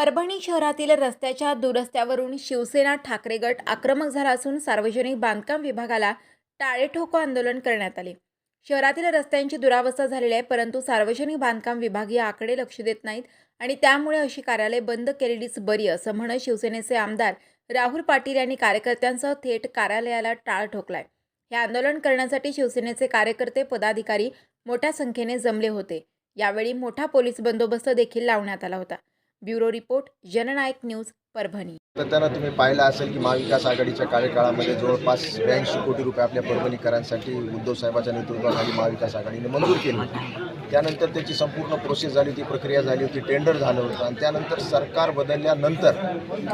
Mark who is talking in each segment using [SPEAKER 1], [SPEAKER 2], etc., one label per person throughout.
[SPEAKER 1] परभणी शहरातील रस्त्याच्या दुरस्त्यावरून शिवसेना ठाकरे गट आक्रमक झाला असून सार्वजनिक बांधकाम विभागाला टाळेठोको आंदोलन करण्यात आले. शहरातील रस्त्यांची दुरावस्था झालेली आहे परंतु सार्वजनिक बांधकाम विभाग याकडे लक्ष देत नाहीत आणि त्यामुळे अशी कार्यालय बंद केलेलीच बरी असं म्हणत शिवसेनेचे आमदार राहुल पाटील यांनी कार्यकर्त्यांसह थेट कार्यालयाला टाळ ठोकलाय. हे आंदोलन करण्यासाठी शिवसेनेचे कार्यकर्ते पदाधिकारी मोठ्या संख्येने जमले होते. यावेळी मोठा पोलीस बंदोबस्त देखील लावण्यात आला होता. Bureau report Jannayak news Parbhani.
[SPEAKER 2] तर त्यानं तुम्ही पाहिलं असेल की महाविकास आघाडीच्या कार्यकाळामध्ये जवळपास ब्याऐंशी कोटी रुपये आपल्या परभणीकरांसाठी उद्धव साहेबाच्या नेतृत्वाखाली महाविकास आघाडीने मंजूर केली त्यानंतर त्याची संपूर्ण प्रोसेस झाली होती प्रक्रिया झाली होती टेंडर झालं होतं आणि त्यानंतर सरकार बदलल्यानंतर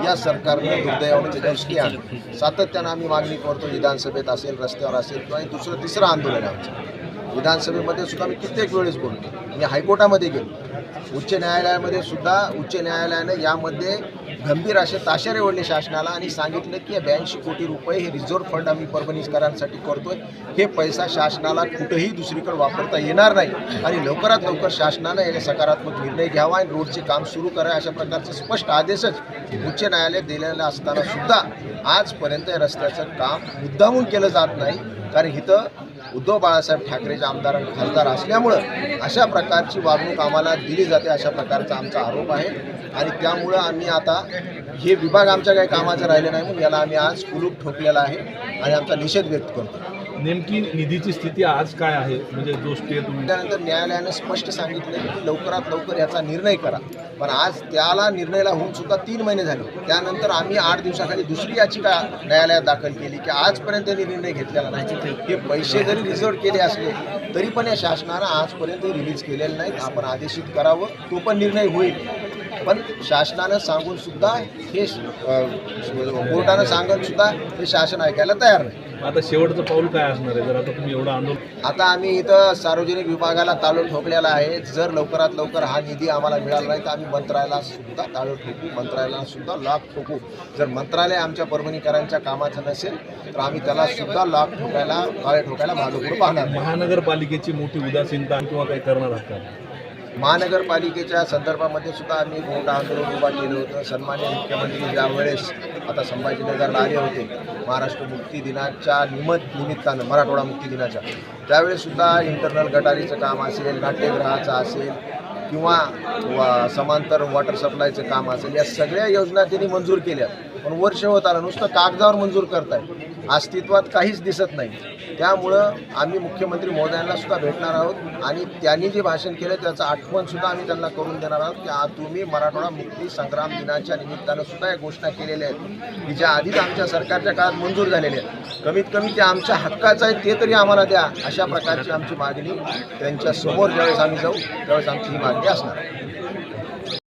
[SPEAKER 2] या सरकारनं दुर्दैवाने त्याच्यावर स्टे सातत्यानं आम्ही मागणी करतो विधानसभेत असेल रस्त्यावर असेल किंवा दुसरं तिसरं आंदोलन आहे आमचं. विधानसभेमध्ये सुद्धा मी कित्येक वेळेस बोलतो. मी हायकोर्टामध्ये गेलो. उच्च न्यायालयामध्ये सुद्धा उच्च न्यायालयानं यामध्ये गंभीर असे ताशेरे ओढले शासनाला आणि सांगितलं की ब्याऐंशी कोटी रुपये हे रिझर्व्ह फंड आम्ही परभणीकरांसाठी करतोय. हे पैसा शासनाला कुठेही दुसरीकडे वापरता येणार नाही आणि लवकरात लवकर शासनानं याने सकारात्मक निर्णय घ्यावा आणि रोडचे काम सुरू करा अशा प्रकारचे स्पष्ट आदेशच उच्च न्यायालय दिलेलं असताना सुद्धा आजपर्यंत या रस्त्याचं काम मुद्दामून केलं जात नाही. कारण इथं उद्धव बाळासाहेब ठाकरेचे आमदार आणि खासदार असल्यामुळं अशा प्रकारची वागणूक आम्हाला दिली जाते अशा प्रकारचा आमचा आरोप आहे. आणि त्यामुळं आम्ही आता हे विभाग आमच्या काही कामाचं राहिले नाही म्हणून याला आम्ही आज कुलूप ठोकलेला आहे आणि आमचा निषेध व्यक्त करतो
[SPEAKER 3] नेमकी निधीची स्थिती आज काय आहे? म्हणजे जो स्टे तुम्ही
[SPEAKER 2] त्यानंतर न्यायालयानं स्पष्ट सांगितलं की लवकरात लवकर याचा निर्णय करा. पण आज त्याला निर्णयाला होऊन सुद्धा तीन महिने झाले. त्यानंतर आम्ही आठ दिवसाखाली दुसरी याचिका न्यायालयात दाखल केली की आजपर्यंत त्यांनी निर्णय घेतलेला नाही. हे पैसे जरी रिझर्व केले असले तरी पण या शासनानं आजपर्यंत रिलीज केलेले नाहीत आपण आदेशित करावं तो पण निर्णय होईल. पण शासनानं सांगून सुद्धा हे कोर्टानं सांगून सुद्धा हे शासन ऐकायला तयार नाही.
[SPEAKER 3] आता शेवटचं पाऊल काय असणार आहे? जर आता तुम्ही एवढं आंदोलन
[SPEAKER 2] आता आम्ही इथं सार्वजनिक विभागाला ताळो ठोकलेला आहे. जर लवकरात लवकर हा निधी आम्हाला मिळाला नाही तर आम्ही मंत्रालयाला सुद्धा ताळो ठोकू मंत्रालयाला सुद्धा लाभ ठोकू. जर मंत्रालय आमच्या परभणीकरांच्या कामाचं नसेल तर आम्ही त्याला सुद्धा लाभ ठोकायला ताळे ठोकायला मागं पाहणार. नाही.
[SPEAKER 3] महानगरपालिकेची मोठी उदासीनता किंवा काही करणार आहात का?
[SPEAKER 2] महानगरपालिकेच्या संदर्भामध्ये सुद्धा आम्ही मोठं आंदोलन उभा केलं होतं. सन्मान्य मुख्यमंत्री ज्यावेळेस आता संभाजीनगरला आले होते महाराष्ट्र मुक्ती दिनाच्या निमित्त निमित्तानं मराठवाडा मुक्ती दिनाच्या त्यावेळेस सुद्धा इंटरनल गटारीचं काम असेल नाट्यगृहाचं असेल किंवा वा समांतर वॉटर सप्लायचं काम असेल या सगळ्या योजना त्यांनी मंजूर केल्या पण वर्ष होत आलं नुसतं कागदावर मंजूर करताय. अस्तित्वात काहीच दिसत नाही. त्यामुळं आम्ही मुख्यमंत्री महोदयांना सुद्धा भेटणार आहोत आणि त्यांनी जे भाषण केलं त्याचं आठवणसुद्धा आम्ही त्यांना करून देणार आहोत. की तुम्ही मराठवाडा मुक्ती संग्राम दिनाच्या निमित्तानं सुद्धा या घोषणा केलेल्या आहेत. की ज्या आधीच आमच्या सरकारच्या काळात मंजूर झालेल्या आहेत. कमीत कमी ते आमच्या हक्काचं आहे ते तरी आम्हाला द्या. अशा प्रकारची आमची मागणी त्यांच्यासमोर ज्यावेळेस आम्ही जाऊ त्यावेळेस आमची ही मागणी असणार आहे